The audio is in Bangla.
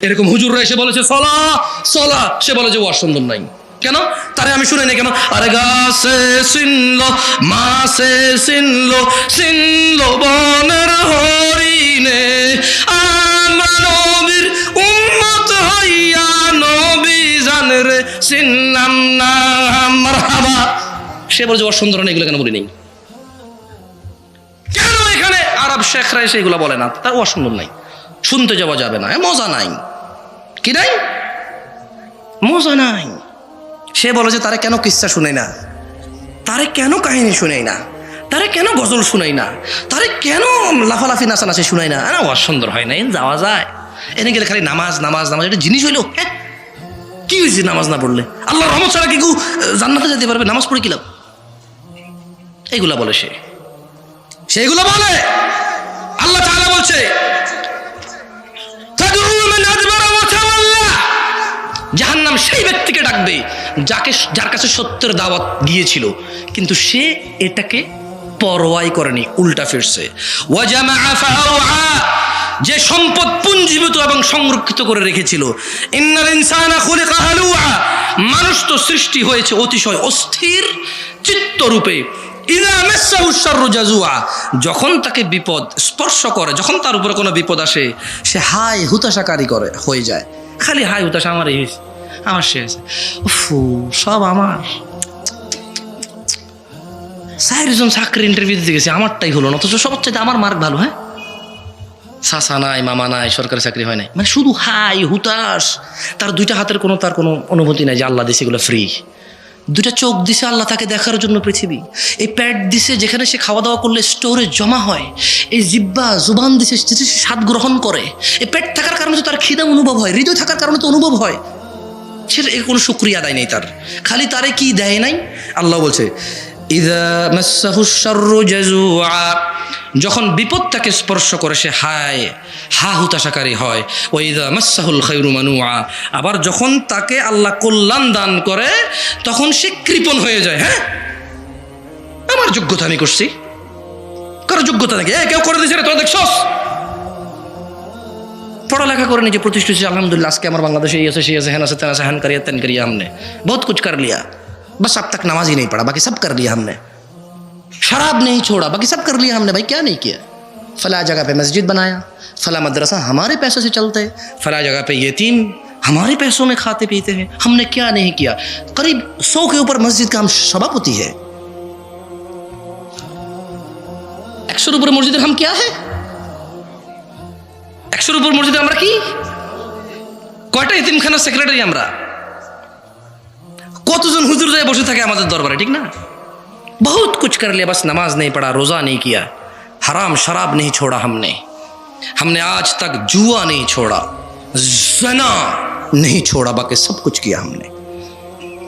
এরকম হুজুররা এসে বলেছে, সলা সলা। সে বলে যে ওয়ার সুন্দর নাই। কেন? তারে আমি শুনে নাই কেন? আরে গাছে সিনলো মাসে সিনলো সিনলো বনের হরিণে। আমরা নবীর উম্মত হইয়া নবী জান রে সিনলাম না মারহাবা সে বলে যে ওয়ার সুন্দর নেই এগুলো কেন বলি নেই? কেন এখানে আরব শেখরা এসে এগুলো বলে না? তার অসুন্দর নাই। শুনতে যাওয়া যাবে না মজা নাই। কি নাই? মজা নাই। সে বলে যে, তারে কেন কিস্সা শুনে না? তারে কেন কাহিনী শুনাই না? তারে কেন গজল শুনাই না? তারে কেন লাফালাফি নাচানাচি শুনাই না? না অসুন্দর হয় না যাওয়া যায়। এনে গেলে খালি নামাজ নামাজ নামাজ, এটা জিনিস হইল হ্যাঁ? কি হয়েছে নামাজ না পড়লে? আল্লাহ রহমত ছাড়া কি কেউ জান্নাতে যেতে পারবে? নামাজ পড়ে কি লাভ? এইগুলা বলে সে। সেইগুলো বলে। জাহান্নাম সেই ব্যক্তিকে ডাকবে যাকে যার কাছে সত্যের দাওয়াত গিয়েছিল কিন্তু সে এটাকে পরোয়াই করেনি, উল্টা ফিরছে। যে সম্পদ পুঞ্জীভূত এবং সংরক্ষিত করে রেখেছিল। মানুষ তো সৃষ্টি হয়েছে অতিশয় অস্থির চিত্তরূপে। যখন তাকে বিপদ স্পর্শ করে, যখন তার উপরে কোনো বিপদ আসে, সে হাই হুতাশাকারী করে, হয়ে যায়। খালি হাই হুতাশা আমার এই হয়েছে। আমার সে হয়েছে। ফু সব আমার। চারজন চাকরি ইন্টারভিউ দিতে গেছে, আমারটাই হলো না, অথচ সবার চাইতে আমার মার্ক ভালো হ্যাঁ? সাসা নাই, মামা নাই, সরকারি চাকরি হয় নাই। মানে শুধু হাই হুতাশ, তার দুইটা হাতের কোনো, তার কোনো অনুভূতি নাই যে আল্লাহ দিছে এগুলো ফ্রি দুটা চোখ দিছে আল্লাহ তাকে দেখার জন্য পৃথিবী। এই প্যাট দিছে যেখানে সে খাওয়া দাওয়া করলে স্টোরে জমা হয়। এই জিব্বা, জুবান দিছে যেটা সে স্বাদ গ্রহণ করে। এই পেট থাকার কারণে তো তার খিদা অনুভব হয়, হৃদয় থাকার কারণে তো অনুভব হয়। সে এর কোনো শুক্রিয়া আদায় নেই তার। খালি তারে কি দেয় নাই? আল্লাহ বলছে, ইদা মাসাহু শাররু জাজুআ যখন বিপদ তাকে স্পর্শ করে সে হায় হা হুতাশাকারী হয় ও ইদা মাসাহুল খাইরু মানুয়া আবার যখন তাকে আল্লাহ কল্যাণ দান করে তখন সে কৃপণ হয়ে যায় হ্যাঁ আমার যোগ্যতা আমি করছি কারো যোগ্যতা নাকি এ কেউ করে দিয়েছে রে তোরা দেখছস পড়ালেখা করে নিজে প্রতিষ্ঠিত হয়েছে, আলহামদুলিল্লাহ আজকে আমার বাংলাদেশে এই আছে সেই আছে হ্যান আছে তেন আছে হ্যান করিয়া তেন করিয়া हमने बहुत कुछ कर लिया बस अब तक नमाज ही नहीं पढ़ा बाकी सब कर लिया हमने शराब नहीं छोड़ा बाकी सब कर लिया हमने भाई क्या नहीं किया फला जगह पे मस्जिद बनाया फला मदरसा हमारे पैसों से चलते हैं फला जगह पे यतीम हमारे पैसों में खाते पीते हैं हमने क्या नहीं किया करीब सौ के ऊपर मस्जिद का हम सभापति है একশোর উপরে মসজিদের হাম क्या है একশোর উপর মসজিদে আমরা কি কয়টা ইতিমখানার সেক্রেটারি আমরা কতজন হুজুর যায় বসে থাকে আমাদের দরবারে ঠিক না کر لیا، بس نماز نہیں پڑھا، روزہ نہیں کیا۔ حرام شراب نہیں چھوڑا ہم نے۔ ہم نے آج تک جوا نہیں چھوڑا، زنا نہیں چھوڑا، باقی سب کچھ کیا ہم نے۔